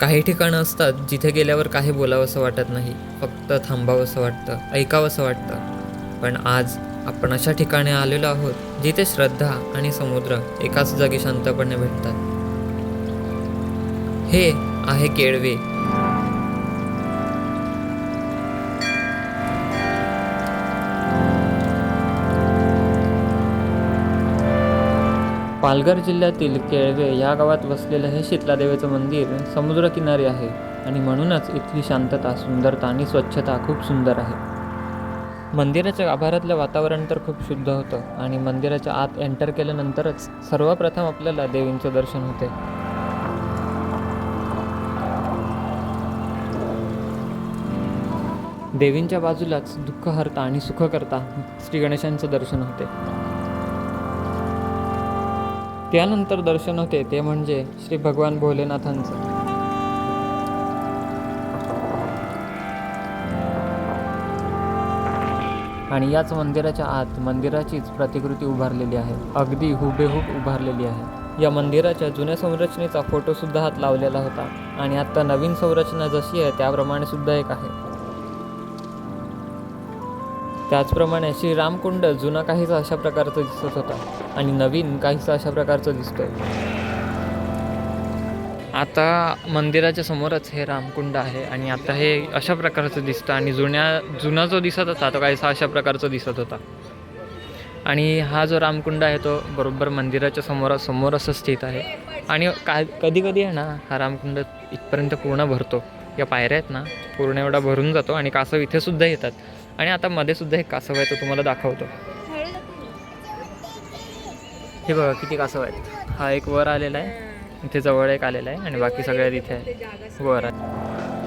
काही ठिकाणं असतात जिथे गेल्यावर काही बोलावंसं वाटत नाही फक्त थांबावंसं वाटतं ऐकावंसं वाटतं. पण आज आपण अशा ठिकाणी आलेलो आहोत जिथे श्रद्धा आणि समुद्र एकाच जागी शांतपणे भेटतात. हे आहे केळवे. पालघर जिल्ह्यातील केळवे या गावात वसलेलं हे शीतलादेवीचं मंदिर समुद्रकिनारी आहे आणि म्हणूनच इथली शांतता सुंदरता आणि स्वच्छता खूप सुंदर आहे. मंदिराच्या आभारातलं वातावरण तर खूप शुद्ध होतं आणि मंदिराच्या आत एंटर केल्यानंतरच सर्वप्रथम आपल्याला देवींचं दर्शन होते. देवींच्या बाजूलाच दुःखहर्ता आणि सुखकर्ता श्री गणेशांचं दर्शन होते. त्यानंतर दर्शन होते ते म्हणजे श्री भगवान भोलेनाथांचं. आणि याच मंदिराच्या आत मंदिराचीच प्रतिकृती उभारलेली आहे. अगदी हुबेहूब उभारलेली आहे. या मंदिराच्या जुन्या संरचनेचा फोटो सुद्धा हात लावलेला होता. आणि आता नवीन संरचना जशी आहे त्याप्रमाणे सुद्धा एक आहे. त्याचप्रमाणे श्री रामकुंड जुना काहीसा अशा प्रकारचं दिसत होता आणि नवीन काहीसा अशा प्रकारचं दिसतोय. आता मंदिराच्या समोरच हे रामकुंड आहे आणि आता हे अशा प्रकारचं दिसतं आणि जुन्या जुना जो दिसत होता तो काहीसा अशा प्रकारचा दिसत होता. आणि हा जो रामकुंड आहे तो बरोबर मंदिराच्या समोरासमोर समोर असं स्थित आहे. आणि काय कधी कधी आहे ना हा रामकुंड इथपर्यंत पूर्ण भरतो. या पायऱ्या आहेत ना पूर्ण एवढा भरून जातो आणि कासव इथेसुद्धा येतात. आणि आता मध्ये सुद्धा एक कासव आहे तो तुम्हाला दाखवतो. हे बघा किती कासव आहेत. हा एक वर आलेला आहे. इथे जवळ एक आलेला आहे आणि बाकी सगळ्यात इथे आहे वर आहे.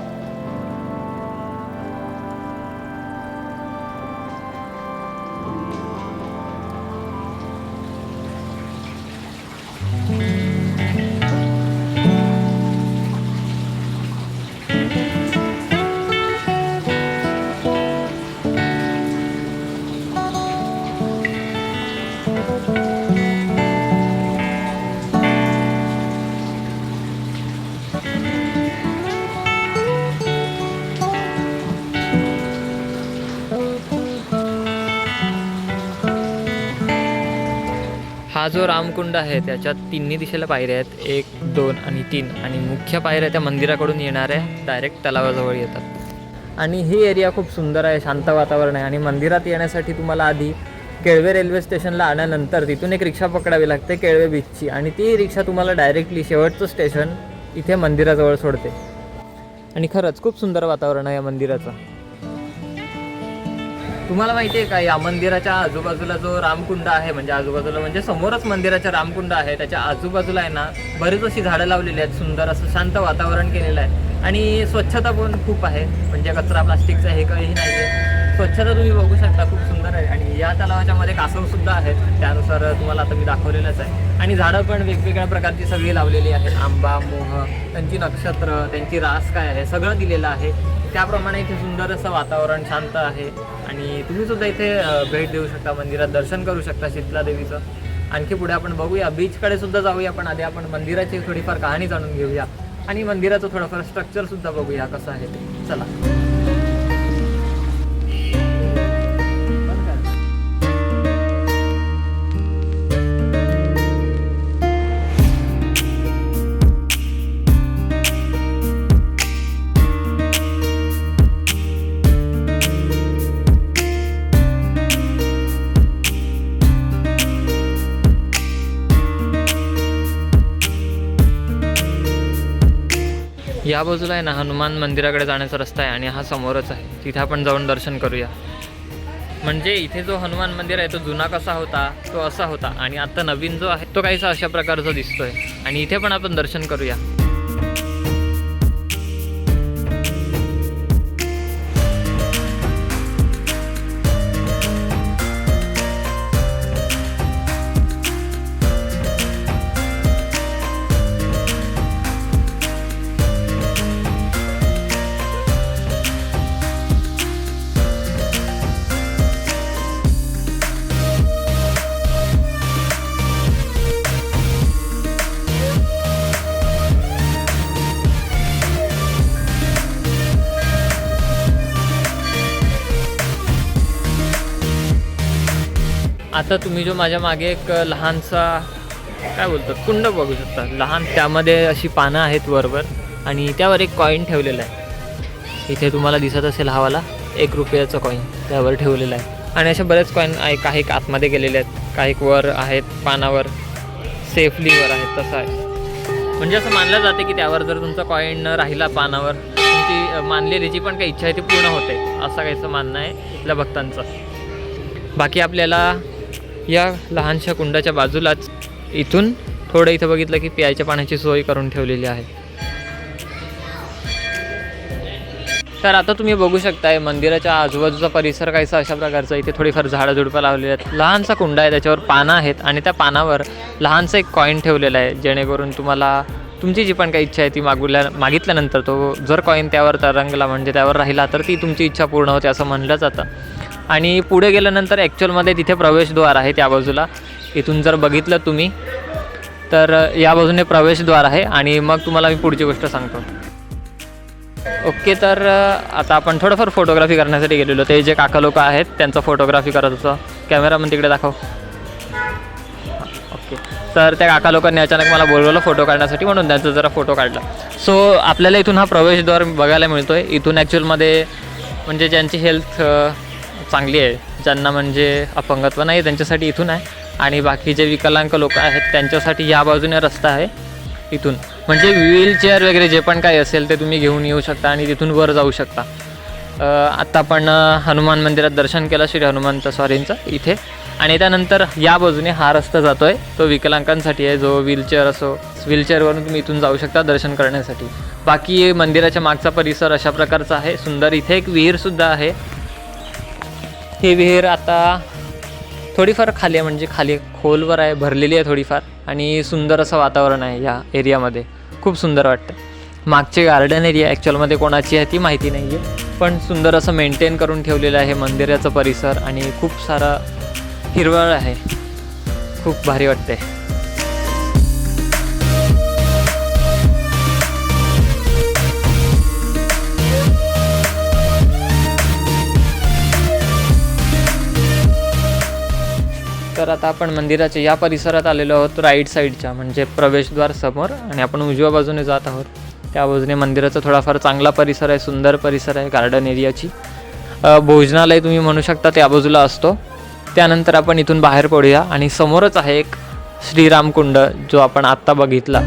हा जो रामकुंड आहे त्याच्यात तिन्ही दिशेला पायऱ्या आहेत. एक दोन आणि तीन. आणि मुख्य पायऱ्या त्या मंदिराकडून येणाऱ्या डायरेक्ट तलावाजवळ येतात. आणि ही एरिया खूप सुंदर आहे शांत वातावरण आहे. आणि मंदिरात येण्यासाठी तुम्हाला आधी केळवे रेल्वे स्टेशनला आल्यानंतर तिथून एक रिक्षा पकडावी लागते केळवे बीचची आणि ती रिक्षा तुम्हाला डायरेक्टली शेवटचं स्टेशन इथे मंदिराजवळ सोडते. आणि खरंच खूप सुंदर वातावरण आहे या मंदिराचं. तुम्हाला माहिती आहे का या मंदिराच्या आजूबाजूला जो रामकुंड आहे म्हणजे आजूबाजूला म्हणजे समोरच मंदिराच्या रामकुंड आहे त्याच्या आजूबाजूला आहे ना बरीच अशी झाडं लावलेली आहेत सुंदर असं शांत वातावरण केलेलं आहे. आणि स्वच्छता पण खूप आहे म्हणजे कचरा प्लास्टिकचा हे काही नाही आहे स्वच्छता तुम्ही बघू शकता खूप सुंदर आहे. आणि या तलावाच्या मध्ये कासव सुद्धा आहेत. त्यानुसार तुम्हाला आता मी दाखवलेलंच आहे. आणि झाडं पण वेगवेगळ्या प्रकारची सगळी लावलेली आहेत. आंबा मोह त्यांची नक्षत्र त्यांची रास काय आहे सगळं दिलेलं आहे. त्याप्रमाणे इथे सुंदर असं वातावरण शांत आहे. आणि तुम्ही सुद्धा इथे भेट देऊ शकता मंदिरात दर्शन करू शकता शीतला देवीचं आणखी पुढे आपण बघूया बीचकडे सुद्धा जाऊया पण आधी आपण मंदिराची थोडीफार कहाणी जाणून घेऊया. आणि मंदिराचं थोडंफार स्ट्रक्चर सुद्धा बघूया कसं आहे ते. चला. या बाजूला आहे ना हनुमान मंदिराकडे जाण्याचा रस्ता आहे आणि हा समोरच आहे. तिथे आपण जाऊन दर्शन करूया. म्हणजे इथे जो हनुमान मंदिर आहे तो जुना कसा होता तो असा होता आणि आता नवीन जो आहे तो काहीसा अशा प्रकारचा दिसतोय. आणि इथे पण आपण दर्शन करूया. आता तुम्ही जो माझ्या मागे एक लहानसा काय बोलतात कुंड बघू शकता. लहान त्यामध्ये अशी पानं आहेत वरवर आणि त्यावर एक कॉईन ठेवलेला आहे. इथे तुम्हाला दिसत असेल हवाला एक रुपयाचं कॉईन त्यावर ठेवलेला आहे. आणि असे बरेच कॉईन आहे काही आतमध्ये गेलेले आहेत काही वर आहेत पानावर सेफली वर आहेत तसं आहे. म्हणजे असं मानलं जाते की त्यावर जर तुमचा कॉईन राहिला पानावर तुमची मानलेली जी पण काही इच्छा आहे ती पूर्ण होते असं काहीचं मानणं आहे इथल्या भक्तांचं. बाकी आपल्याला या लहानशा कुंडाच्या बाजूलाच इथून थोडं इथं बघितलं की प्यायच्या पाण्याची सोय करून ठेवलेली आहे. तर आता तुम्ही बघू शकताय मंदिराच्या आजूबाजूचा परिसर काहीसा अशा प्रकारचा. इथे थोडीफार झाडं झुडपं लावलेली आहेत. लहानसा कुंडा आहे त्याच्यावर पानं आहेत आणि त्या पानावर लहानसा एक कॉईन ठेवलेला आहे जेणेकरून तुम्हाला तुमची जी पण काही इच्छा आहे ती मागवल्या मागितल्यानंतर तो जर कॉईन त्यावर तरंगला म्हणजे त्यावर राहिला तर ती तुमची इच्छा पूर्ण होते असं म्हणलं जातं. आणि पुढे गेल्यानंतर ॲक्च्युअलमध्ये तिथे प्रवेशद्वार आहे त्या बाजूला. इथून जर बघितलं तुम्ही तर या बाजूने प्रवेशद्वार आहे आणि मग तुम्हाला मी पुढची गोष्ट सांगतो. ओके तर आता आपण थोडंफार फोटोग्राफी करण्यासाठी गेलेलो. ते जे काका लोक आहेत त्यांचा फोटोग्राफी करत होतं. कॅमेरामन तिकडे दाखव. ओके तर त्या काका लोकांनी अचानक मला बोलवलं फोटो काढण्यासाठी म्हणून त्यांचा जरा फोटो काढला. सो आपल्याला इथून हा प्रवेशद्वार बघायला मिळतो आहे इथून ॲक्च्युअलमध्ये म्हणजे ज्यांची हेल्थ चांगली आहे. ज्यांना म्हणजे अपंगत्व नाही त्यांच्यासाठी इथून आहे. आणि बाकी जे विकलांग लोक आहेत त्यांच्यासाठी या बाजूने रस्ता आहे इथून. म्हणजे व्हीलचेअर वगैरे जे पण काही असेल ते तुम्ही घेऊन येऊ शकता आणि तिथून वर जाऊ शकता. आत्ता आपण हनुमान मंदिरात दर्शन केलं श्री हनुमानचं स्वारींचं इथे. आणि त्यानंतर या बाजूने हा रस्ता जातो आहे तो विकलांकांसाठी आहे जो व्हीलचेअर असो व्हीलचेअरवरून तुम्ही इथून जाऊ शकता दर्शन करण्यासाठी. बाकी मंदिराच्या मागचा परिसर अशा प्रकारचा आहे. सुंदर इथे एक विहीरसुद्धा आहे. ही विहीर आता थोडीफार खाली आहे म्हणजे खाली खोलवर आहे भरलेली आहे थोडीफार आणि सुंदर असं वातावरण आहे या एरियामध्ये. खूप सुंदर वाटतं मागचे गार्डन एरिया ॲक्च्युअलमध्ये कोणाची आहे ती माहिती नाही आहे पण सुंदर असं मेंटेन करून ठेवलेलं आहे मंदिराचं परिसर आणि खूप सारा हिरवळ आहे. खूप भारी वाटते तर आता आपण मंदिराच्या या परिसरात आलेलो आहोत राईट साईडच्या म्हणजे प्रवेशद्वार समोर. आणि आपण उजव्या बाजूने जात आहोत. त्या बाजूने मंदिराचा थोडाफार चांगला परिसर आहे सुंदर परिसर आहे गार्डन एरियाची भोजनालय तुम्ही म्हणू शकता त्या बाजूला असतो. त्यानंतर आपण इथून बाहेर पडूया. आणि समोरच आहे एक श्रीरामकुंड जो आपण आत्ता बघितला.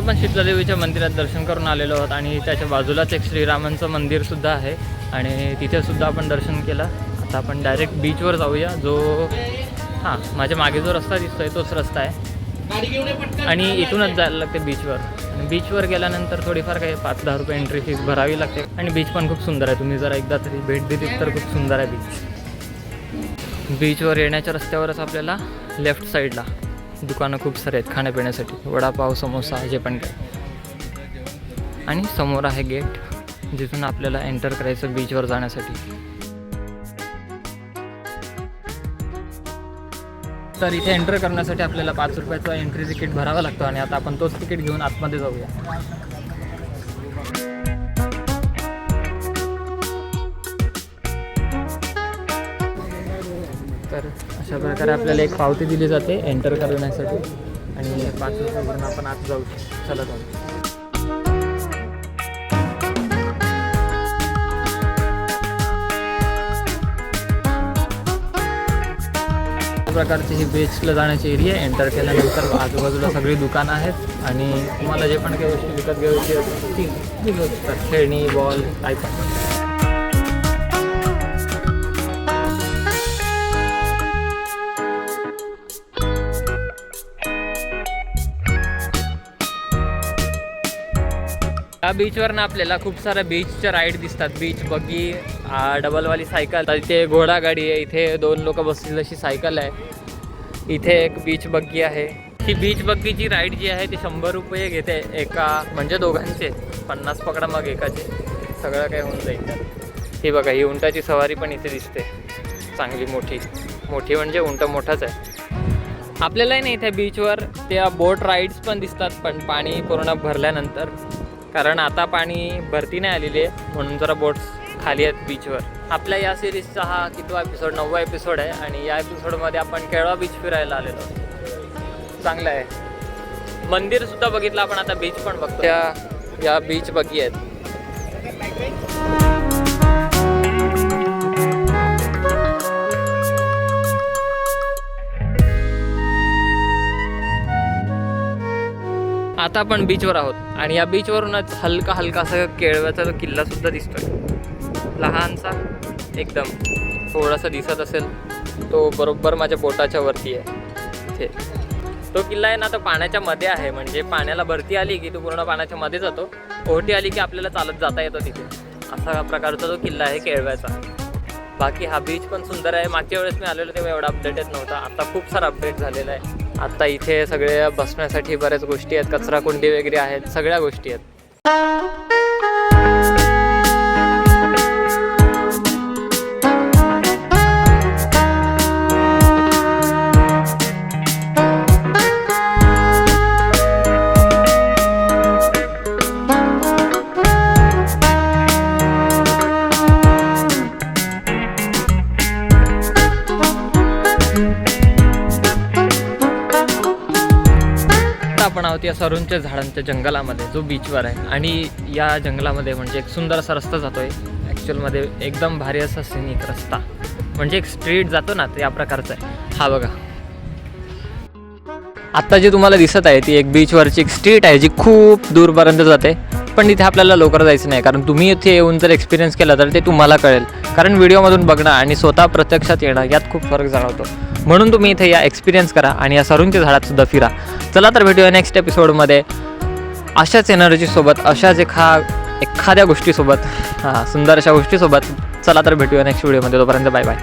आता आपण शीतलादेवीच्या मंदिरात दर्शन करून आलेलो आहोत आणि त्याच्या बाजूलाच एक श्रीरामांचं मंदिरसुद्धा आहे. आणि तिथेसुद्धा आपण दर्शन केलं. आता आपण डायरेक्ट बीचवर जाऊया. जो हां माझ्या मागे जो रस्ता दिसतोय तोच रस्ता आहे. आणि इथूनच जायला लागते बीचवर आणि बीचवर गेल्यानंतर थोडीफार काही पाच दहा रुपये एंट्री फीस भरावी लागते. आणि बीच पण खूप सुंदर आहे. तुम्ही जर एकदा तरी भेट दिलीत तर खूप सुंदर आहे बीच बीचवर येण्याच्या रस्त्यावरच आपल्याला लेफ्ट साईडला दुकानं खूप सारे आहेत खाण्यापिण्यासाठी. वडापाव समोसा जे पण काही. आणि समोर आहे गेट जिथून आपल्याला एंटर करायचं बीचवर जाण्यासाठी. तर इथे एंटर करण्यासाठी आपल्याला पाच रुपयाचा एंट्री तिकीट भरावं लागतं आणि आता आपण तोच तिकीट घेऊन आतमध्ये जाऊया. अशा प्रकारे आपल्याला एक पावती दिली जाते एंटर करण्यासाठी. आणि पाच रुपये आपण आत जाऊ चला जाऊ अशा प्रकारची ही बेचला जाण्याची एरिया आहे. एंटर केल्यानंतर आजूबाजूला सगळी दुकानं आहेत. आणि तुम्हाला जे पण काही गोष्टी विकत घ्यायची असतील खेळणी बॉल काय पण. या बीचवर ना आपल्याला खूप साऱ्या बीचच्या राईड दिसतात. बीच बग्गी डबलवाली सायकल तर इथे घोडागाडी आहे. इथे दोन लोक बसतील अशी सायकल आहे. इथे एक बीच बग्गी आहे. ही बीच बग्गीची राईड जी आहे ती शंभर रुपये घेते एका म्हणजे दोघांचे. पन्नास पकडा मग एकाचे. सगळं काही होऊन जाईल तर ही बघा ही उंटाची सवारी पण इथे दिसते. चांगली मोठी. मोठी म्हणजे उंट मोठाच आहे. आपल्यालाही नाही इथे बीचवर त्या बोट राईड्स पण दिसतात पण पाणी पूर्ण भरल्यानंतर. कारण आता पाणी भरती नाही आलेली आहे म्हणून जरा बोट्स खाली आहेत बीचवर आपल्या या सिरीजचा हा कितवा एपिसोड नववा एपिसोड आहे आणि या एपिसोडमध्ये आपण केळवा बीच फिरायला आलेलो चांगलं आहे. मंदिर सुद्धा बघितलं आपण आता बीच पण बघतो त्या या बीच बघी आहेत आता आपण बीचवर आहोत. आणि या बीचवरूनच हलका हलका असं केळव्याचा किल्लासुद्धा किल्ला सुद्धा दिसतोय. लहानसा एकदम थोडासा दिसत असेल तो बरोबर माझ्या बोटाच्या वरती आहे. इथे. तो किल्ला आहे ना तो पाण्याच्या मध्ये आहे. म्हणजे पाण्याला भरती आली की तो पूर्ण पाण्याच्या मध्ये जातो. ओहटी आली की आपल्याला चालत जाता येतो तिथे. असा प्रकारचा तो किल्ला आहे केळव्याचा. बाकी हा बीच पण सुंदर आहे. मागच्या वेळेस मी आलेलो तेव्हा एवढा अपडेट येत नव्हता. आता खूप सारा अपडेट झालेला आहे. आता इथे सगळे बसण्यासाठी बऱ्याच गोष्टी आहेत कचराकुंडी वगैरे आहेत सगळ्या गोष्टी आहेत. आपण झाडांच्या जंगलामध्ये जो बीचवर आहे. आणि या जंगलामध्ये म्हणजे एक सुंदर असा रस्ता जातो आहे ॲक्च्युअलमध्ये एकदम भारी असा सिनिक रस्ता. म्हणजे एक स्ट्रीट जातो ना त्या प्रकारचा आहे. हा बघा. आत्ता जी तुम्हाला दिसत आहे ती एक बीचवरची एक स्ट्रीट आहे जी खूप दूरपर्यंत जाते. पण इथे आपल्याला लवकर जायचं नाही. कारण तुम्ही इथे येऊन जर एक्सपिरियन्स केला तर ते तुम्हाला कळेल. कारण व्हिडिओमधून बघणं आणि स्वतः प्रत्यक्षात येणं यात खूप फरक जाणवतो. म्हणून तुम्ही इथे या एक्सपिरियन्स करा आणि या सरूंच्या झाडातसुद्धा फिरा. चला तर भेटूया नेक्स्ट एपिसोडमध्ये अशाच एनर्जीसोबत अशाच एखा एखाद्या गोष्टीसोबत. हां सुंदर अशा गोष्टीसोबत. चला तर भेटूया नेक्स्ट व्हिडिओमध्ये तोपर्यंत बाय बाय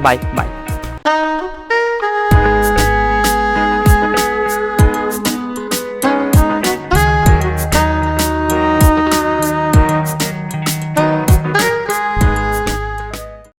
बाय बाय